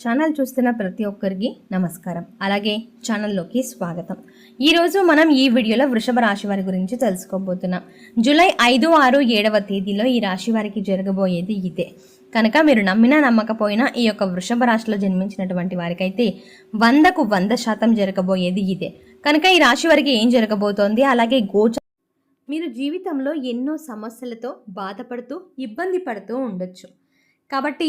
Channel చూస్తున్న ప్రతి ఒక్కరికి నమస్కారం. అలాగే ఛానల్లోకి స్వాగతం. ఈరోజు మనం ఈ వీడియోలో వృషభ రాశి వారి గురించి తెలుసుకోబోతున్నాం. జూలై ఐదు ఆరు ఏడవ తేదీలో ఈ రాశి వారికి జరగబోయేది ఇదే. కనుక మీరు నమ్మినా నమ్మకపోయినా ఈ యొక్క వృషభ రాశిలో జన్మించినటువంటి వారికైతే వందకు వంద శాతం జరగబోయేది ఇదే. కనుక ఈ రాశి వారికి ఏం జరగబోతోంది? అలాగే గోచ మీరు జీవితంలో ఎన్నో సమస్యలతో బాధపడుతూ ఇబ్బంది పడుతూ ఉండొచ్చు. కాబట్టి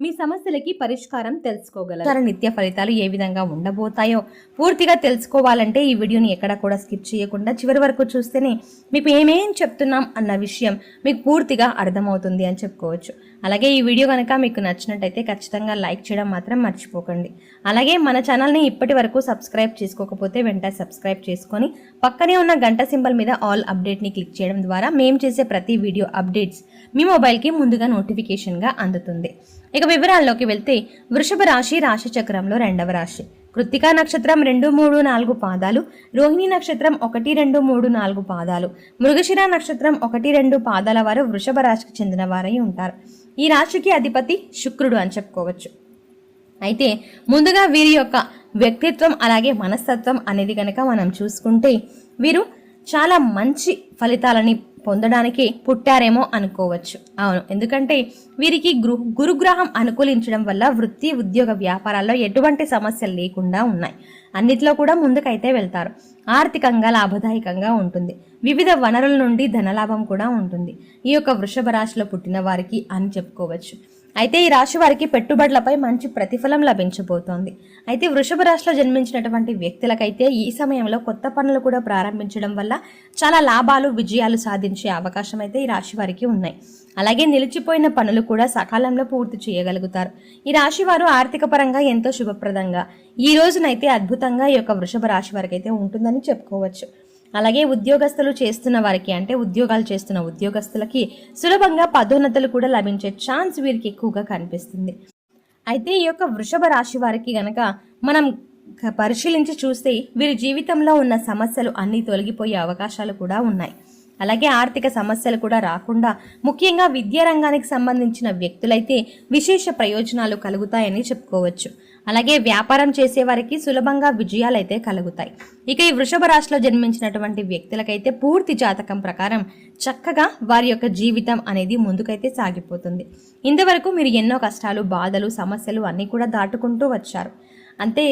మీ సమస్యలకి పరిష్కారం తెలుసుకోగలరు. నిత్య ఫలితాలు ఏ విధంగా ఉండబోతాయో పూర్తిగా తెలుసుకోవాలంటే ఈ వీడియోని ఎక్కడ కూడా స్కిప్ చేయకుండా చివరి వరకు చూస్తేనే మీకు ఏమేం చెప్తున్నాం అన్న విషయం మీకు పూర్తిగా అర్థమవుతుంది అని చెప్పుకోవచ్చు. అలాగే ఈ వీడియో కనుక మీకు నచ్చినట్టయితే ఖచ్చితంగా లైక్ చేయడం మాత్రం మర్చిపోకండి. అలాగే మన ఛానల్ని ఇప్పటి వరకు సబ్స్క్రైబ్ చేసుకోకపోతే వెంటనే సబ్స్క్రైబ్ చేసుకొని పక్కనే ఉన్న గంట సింబల్ మీద ఆల్ అప్డేట్ని క్లిక్ చేయడం ద్వారా మేము చేసే ప్రతి వీడియో అప్డేట్స్ మీ మొబైల్కి ముందుగా నోటిఫికేషన్గా అందుతుంది. ఇక వివరాల్లోకి వెళ్తే వృషభ రాశి రాశి చక్రంలో రెండవ రాశి. కృత్తికా నక్షత్రం రెండు మూడు నాలుగు పాదాలు రోహిణి నక్షత్రం ఒకటి రెండు మూడు నాలుగు పాదాలు మృగశిర నక్షత్రం ఒకటి రెండు పాదాల వారు వృషభ రాశికి చెందిన వారై ఉంటారు. ఈ రాశికి అధిపతి శుక్రుడు అని చెప్పుకోవచ్చు. అయితే ముందుగా వీరి యొక్క వ్యక్తిత్వం అలాగే మనస్తత్వం అనేది కనుక మనం చూసుకుంటే వీరు చాలా మంచి ఫలితాలని పొందడానికి పుట్టారేమో అనుకోవచ్చు. అవును. ఎందుకంటే వీరికి గృ గురుగ్రహం అనుకూలించడం వల్ల వృత్తి ఉద్యోగ వ్యాపారాల్లో ఎటువంటి సమస్యలు లేకుండా ఉన్నాయి. అన్నిట్లో కూడా ముందుకైతే వెళ్తారు. ఆర్థికంగా లాభదాయకంగా ఉంటుంది. వివిధ వనరుల నుండి ధనలాభం కూడా ఉంటుంది. ఈ యొక్క వృషభ రాశిలో పుట్టిన వారికి అని చెప్పుకోవచ్చు. అయితే ఈ రాశి వారికి పెట్టుబడులపై మంచి ప్రతిఫలం లభించబోతోంది. అయితే వృషభ రాశిలో జన్మించినటువంటి వ్యక్తులకైతే ఈ సమయంలో కొత్త పనులు కూడా ప్రారంభించడం వల్ల చాలా లాభాలు విజయాలు సాధించే అవకాశం అయితే ఈ రాశి వారికి ఉన్నాయి. అలాగే నిలిచిపోయిన పనులు కూడా సకాలంలో పూర్తి చేయగలుగుతారు. ఈ రాశి వారు ఆర్థిక పరంగా ఎంతో శుభప్రదంగా ఈ రోజునైతే అద్భుతంగా ఈ యొక్క వృషభ రాశి వారికి అయితే ఉంటుందని చెప్పుకోవచ్చు. అలాగే ఉద్యోగస్తులు చేస్తున్న వారికి అంటే ఉద్యోగాలు చేస్తున్న ఉద్యోగస్తులకి సులభంగా పదోన్నతులు కూడా లభించే ఛాన్స్ వీరికి ఎక్కువగా కనిపిస్తుంది. అయితే ఈ యొక్క వృషభ రాశి వారికి గనక మనం పరిశీలించి చూస్తే వీరి జీవితంలో ఉన్న సమస్యలు అన్నీ తొలగిపోయే అవకాశాలు కూడా ఉన్నాయి. అలాగే ఆర్థిక సమస్యలు కూడా రాకుండా ముఖ్యంగా విద్యా రంగానికి సంబంధించిన వ్యక్తులైతే విశేష ప్రయోజనాలు కలుగుతాయని చెప్పుకోవచ్చు. అలాగే వ్యాపారం చేసేవారికి సులభంగా విజయాలైతే కలుగుతాయి. ఇక ఈ వృషభ రాశిలో జన్మించినటువంటి వ్యక్తులకైతే పూర్తి జాతకం ప్రకారం చక్కగా వారి యొక్క జీవితం అనేది ముందుకైతే సాగిపోతుంది. ఇంతవరకు మీరు ఎన్నో కష్టాలు బాధలు సమస్యలు అన్నీ కూడా దాటుకుంటూ వచ్చారు. అంతే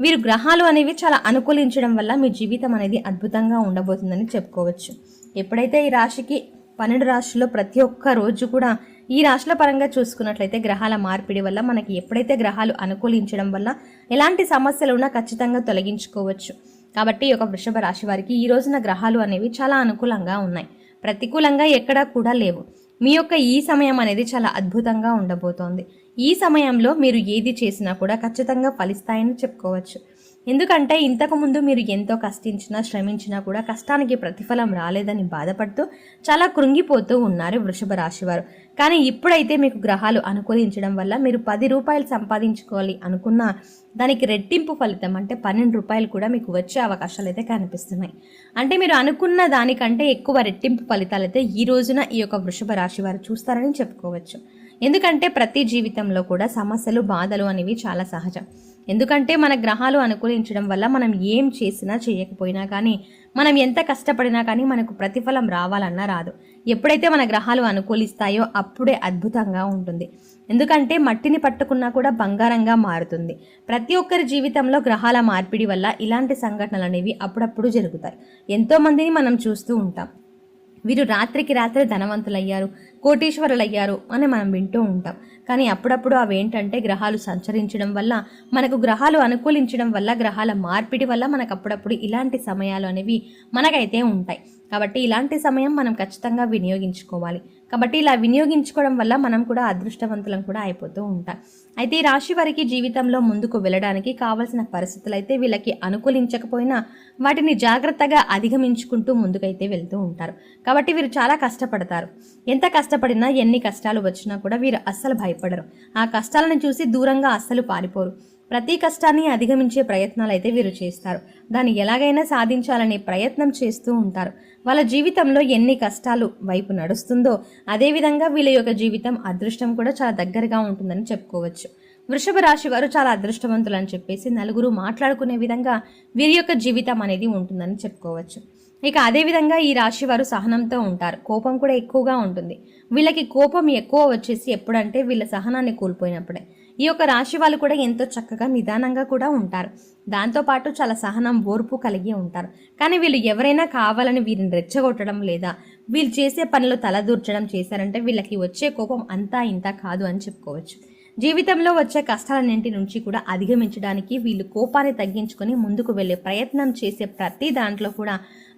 వీరు గ్రహాలు అనేవి చాలా అనుకూలించడం వల్ల మీ జీవితం అనేది అద్భుతంగా ఉండబోతుందని చెప్పుకోవచ్చు. ఎప్పుడైతే ఈ రాశికి పన్నెండు రాశుల్లో ప్రతి ఒక్క రోజు కూడా ఈ రాశుల పరంగా చూసుకున్నట్లయితే గ్రహాల మార్పిడి వల్ల మనకి ఎప్పుడైతే గ్రహాలు అనుకూలించడం వల్ల ఎలాంటి సమస్యలు ఉన్నా ఖచ్చితంగా తొలగించుకోవచ్చు. కాబట్టి ఈ యొక్క వృషభ రాశి వారికి ఈ రోజున గ్రహాలు అనేవి చాలా అనుకూలంగా ఉన్నాయి. ప్రతికూలంగా ఎక్కడా కూడా లేవు. మీ యొక్క ఈ సమయం అనేది చాలా అద్భుతంగా ఉండబోతోంది. ఈ సమయంలో మీరు ఏది చేసినా కూడా ఖచ్చితంగా ఫలిస్తాయని చెప్పుకోవచ్చు. ఎందుకంటే ఇంతకుముందు మీరు ఎంతో కష్టించినా శ్రమించినా కూడా కష్టానికి ప్రతిఫలం రాలేదని బాధపడుతూ చాలా కృంగిపోతూ ఉన్నారు వృషభ రాశివారు కానీ ఇప్పుడైతే మీకు గ్రహాలు అనుకూలించడం వల్ల మీరు పది రూపాయలు సంపాదించుకోవాలి అనుకున్న దానికి రెట్టింపు ఫలితం అంటే పన్నెండు రూపాయలు కూడా మీకు వచ్చే అవకాశాలు అయితే కనిపిస్తున్నాయి. అంటే మీరు అనుకున్న దానికంటే ఎక్కువ రెట్టింపు ఫలితాలు అయితే ఈ రోజున ఈ యొక్క వృషభ రాశి వారు చూస్తారని చెప్పుకోవచ్చు. ఎందుకంటే ప్రతి జీవితంలో కూడా సమస్యలు బాధలు అనేవి చాలా సహజం. ఎందుకంటే మన గ్రహాలు అనుకూలించడం వల్ల మనం ఏం చేసినా చేయకపోయినా కానీ మనం ఎంత కష్టపడినా కానీ మనకు ప్రతిఫలం రావాలన్నా రాదు. ఎప్పుడైతే మన గ్రహాలు అనుకూలిస్తాయో అప్పుడే అద్భుతంగా ఉంటుంది. ఎందుకంటే మట్టిని పట్టుకున్నా కూడా బంగారంగా మారుతుంది. ప్రతి ఒక్కరి జీవితంలో గ్రహాల మార్పిడి వల్ల ఇలాంటి సంఘటనలు అనేవి అప్పుడప్పుడు జరుగుతాయి. ఎంతోమందిని మనం చూస్తూ ఉంటాం. వీరు రాత్రికి రాత్రి ధనవంతులయ్యారు కోటీశ్వరులయ్యారు అని మనం వింటూ ఉంటాం. కానీ అప్పుడప్పుడు అవేంటంటే గ్రహాలు సంచరించడం వల్ల మనకు గ్రహాలు అనుకూలించడం వల్ల గ్రహాల మార్పిడి వల్ల మనకు అప్పుడప్పుడు ఇలాంటి సమయాలు అనేవి మనకైతే ఉంటాయి. కాబట్టి ఇలాంటి సమయం మనం ఖచ్చితంగా వినియోగించుకోవాలి. కాబట్టి ఇలా వినియోగించుకోవడం వల్ల మనం కూడా అదృష్టవంతులం కూడా అయిపోతూ ఉంటాం. అయితే ఈ రాశి వారికి జీవితంలో ముందుకు వెళ్ళడానికి కావలసిన పరిస్థితులు అయితే వీళ్ళకి అనుకూలించకపోయినా వాటిని జాగ్రత్తగా అధిగమించుకుంటూ ముందుకైతే వెళ్తూ ఉంటారు. కాబట్టి వీరు చాలా కష్టపడతారు. ఎంత కష్టపడినా ఎన్ని కష్టాలు వచ్చినా కూడా వీరు అస్సలు భయపడరు. ఆ కష్టాలను చూసి దూరంగా అస్సలు పారిపోరు. ప్రతి కష్టాన్ని అధిగమించే ప్రయత్నాలు అయితే వీరు చేస్తారు. దాన్ని ఎలాగైనా సాధించాలనే ప్రయత్నం చేస్తూ ఉంటారు. వాళ్ళ జీవితంలో ఎన్ని కష్టాలు వైపు నడుస్తుందో అదేవిధంగా వీళ్ళ యొక్క జీవితం అదృష్టం కూడా చాలా దగ్గరగా ఉంటుందని చెప్పుకోవచ్చు. వృషభ రాశి వారు చాలా అదృష్టవంతులు అని చెప్పేసి నలుగురు మాట్లాడుకునే విధంగా వీరి యొక్క జీవితం అనేది ఉంటుందని చెప్పుకోవచ్చు. ఇక అదేవిధంగా ఈ రాశి వారు సహనంతో ఉంటారు. కోపం కూడా ఎక్కువగా ఉంటుంది. వీళ్ళకి కోపం ఎక్కువ వచ్చేసి ఎప్పుడంటే వీళ్ళ సహనాన్ని కోల్పోయినప్పుడే. ఈ యొక్క రాశి వాళ్ళు కూడా ఎంతో చక్కగా నిదానంగా కూడా ఉంటారు. దాంతోపాటు చాలా సహనం ఓర్పు కలిగి ఉంటారు. కానీ వీళ్ళు ఎవరైనా కావాలని వీరిని రెచ్చగొట్టడం లేదా వీళ్ళు చేసే పనిలో తలదూర్చడం చేశారంటే వీళ్ళకి వచ్చే కోపం అంతా ఇంత కాదు అని చెప్పుకోవచ్చు. జీవితంలో వచ్చే కష్టాలన్నింటి నుంచి కూడా అధిగమించడానికి వీళ్ళు కోపాన్ని తగ్గించుకొని ముందుకు వెళ్ళే ప్రయత్నం చేసే ప్రతి దాంట్లో కూడా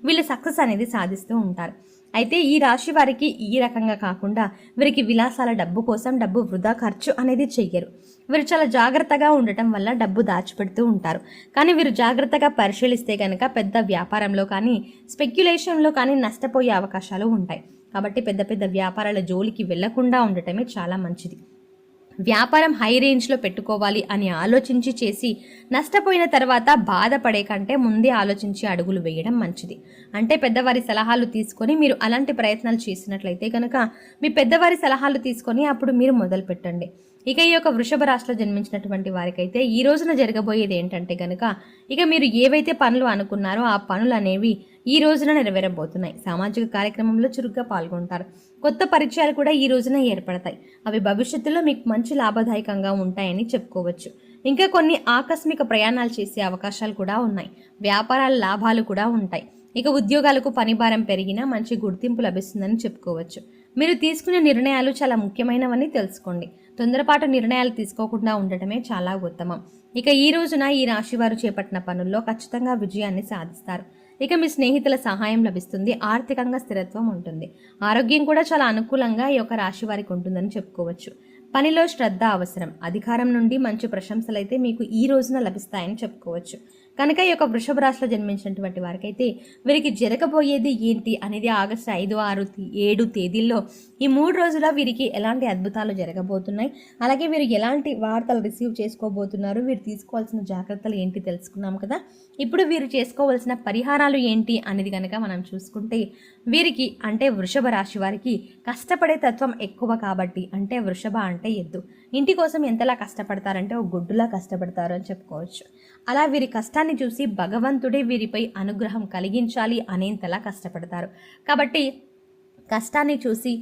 వీళ్ళు సక్సెస్ అనేది సాధిస్తూ ఉంటారు. అయితే ఈ రాశి వారికి ఈ రకంగా కాకుండా వీరికి విలాసాల డబ్బు కోసం డబ్బు వృధా ఖర్చు అనేది చెయ్యరు. వీరు చాలా జాగ్రత్తగా ఉండటం వల్ల డబ్బు దాచిపెడుతూ ఉంటారు. కానీ వీరు జాగ్రత్తగా పరిశీలిస్తే కనుక పెద్ద వ్యాపారంలో కానీ స్పెక్యులేషన్లో కానీ నష్టపోయే అవకాశాలు ఉంటాయి. కాబట్టి పెద్ద పెద్ద వ్యాపారాల జోలికి వెళ్ళకుండా ఉండటమే చాలా మంచిది. వ్యాపారం హై రేంజ్లో పెట్టుకోవాలి అని ఆలోచించి చేసి నష్టపోయిన తర్వాత బాధపడే కంటే ముందే ఆలోచించి అడుగులు వేయడం మంచిది. అంటే పెద్దవారి సలహాలు తీసుకొని మీరు అలాంటి ప్రయత్నాలు చేసినట్లయితే కనుక మీ పెద్దవారి సలహాలు తీసుకొని అప్పుడు మీరు మొదలు పెట్టండి. ఇక ఈ యొక్క వృషభ రాశిలో జన్మించినటువంటి వారికైతే ఈ రోజున జరగబోయేది ఏంటంటే కనుక ఇక మీరు ఏవైతే పనులు అనుకున్నారో ఆ పనులు అనేవి ఈ రోజున నెరవేరబోతున్నాయి. సామాజిక కార్యక్రమంలో చురుగ్గా పాల్గొంటారు. కొత్త పరిచయాలు కూడా ఈ రోజున ఏర్పడతాయి. అవి భవిష్యత్తులో మీకు మంచి లాభదాయకంగా ఉంటాయని చెప్పుకోవచ్చు. ఇంకా కొన్ని ఆకస్మిక ప్రయాణాలు చేసే అవకాశాలు కూడా ఉన్నాయి. వ్యాపారాల లాభాలు కూడా ఉంటాయి. ఇక ఉద్యోగాలకు పనిభారం పెరిగినా మంచి గుర్తింపు లభిస్తుందని చెప్పుకోవచ్చు. మీరు తీసుకునే నిర్ణయాలు చాలా ముఖ్యమైనవని తెలుసుకోండి. తొందరపాటు నిర్ణయాలు తీసుకోకుండా ఉండటమే చాలా ఉత్తమం. ఇక ఈ రోజున ఈ రాశి వారు చేపట్టిన పనుల్లో ఖచ్చితంగా విజయాన్ని సాధిస్తారు. ఇక మీ స్నేహితుల సహాయం లభిస్తుంది ఆర్థికంగా స్థిరత్వం ఉంటుంది. ఆరోగ్యం కూడా చాలా అనుకూలంగా ఈ యొక్క రాశి వారికి ఉంటుందని చెప్పుకోవచ్చు. పనిలో శ్రద్ధ అవసరం. అధికారం నుండి మంచి ప్రశంసలు అయితే మీకు ఈ రోజున లభిస్తాయని చెప్పుకోవచ్చు. కనుక ఈ యొక్క వృషభ రాశిలో జన్మించినటువంటి వారికైతే వీరికి జరగబోయేది ఏంటి అనేది ఆగస్టు ఐదు ఆరు ఏడు తేదీల్లో ఈ మూడు రోజుల వీరికి ఎలాంటి అద్భుతాలు జరగబోతున్నాయి? అలాగే వీరు ఎలాంటి వార్తలు రిసీవ్ చేసుకోబోతున్నారు? వీరు తీసుకోవాల్సిన జాగ్రత్తలు ఏంటి తెలుసుకున్నాం కదా? ఇప్పుడు వీరు చేసుకోవాల్సిన పరిహారాలు ఏంటి అనేది కనుక మనం చూసుకుంటే వీరికి అంటే వృషభ రాశి వారికి కష్టపడే తత్వం ఎక్కువ కాబట్టి అంటే వృషభ అంటే ఎద్దు. ఇంటి కోసం ఎంతలా కష్టపడతారంటే ఒక గుడ్డులా కష్టపడతారు అని చెప్పుకోవచ్చు. అలా వీరి కష్టాన్ని చూసి భగవంతుడే వీరిపై అనుగ్రహం కలిగించాలి అనేంతలా కష్టపడతారు. కాబట్టి కష్టాన్ని చూసి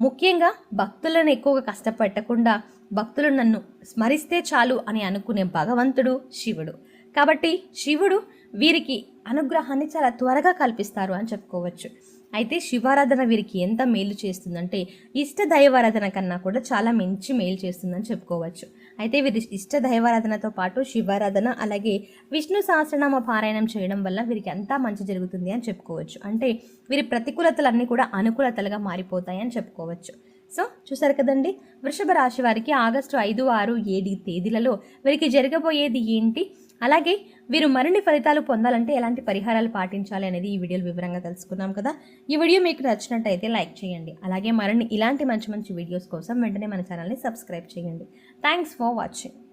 ముఖ్యంగా భక్తులను ఎక్కువగా కష్టపెట్టకుండా భక్తులు నన్ను స్మరిస్తే చాలు అని అనుకునే భగవంతుడు శివుడు. కాబట్టి శివుడు వీరికి అనుగ్రహాన్ని చాలా త్వరగా కల్పిస్తారు అని చెప్పుకోవచ్చు. అయితే శివారాధన వీరికి ఎంత మేలు చేస్తుందంటే ఇష్ట దైవారాధన కన్నా కూడా చాలా మంచి మేలు చేస్తుందని చెప్పుకోవచ్చు. అయితే వీరి ఇష్ట దైవారాధనతో పాటు శివారాధన అలాగే విష్ణు సహస్రనామ పారాయణం చేయడం వల్ల వీరికి అంతా మంచి జరుగుతుంది అని చెప్పుకోవచ్చు. అంటే వీరి ప్రతికూలతలన్నీ కూడా అనుకూలతలుగా మారిపోతాయి అని చెప్పుకోవచ్చు. సో చూసారు కదండి? వృషభ రాశి వారికి ఆగస్టు ఐదు ఆరు ఏడు తేదీలలో వీరికి జరగబోయేది ఏంటి? అలాగే వీరు మరిన్ని ఫలితాలు పొందాలంటే ఎలాంటి పరిహారాలు పాటించాలి అనేది ఈ వీడియోలో వివరంగా తెలుసుకున్నాం కదా. ఈ వీడియో మీకు నచ్చినట్టయితే లైక్ చేయండి. అలాగే మరిన్ని ఇలాంటి మంచి మంచి వీడియోస్ కోసం వెంటనే మన ఛానల్ని సబ్స్క్రైబ్ చేయండి. Thanks for watching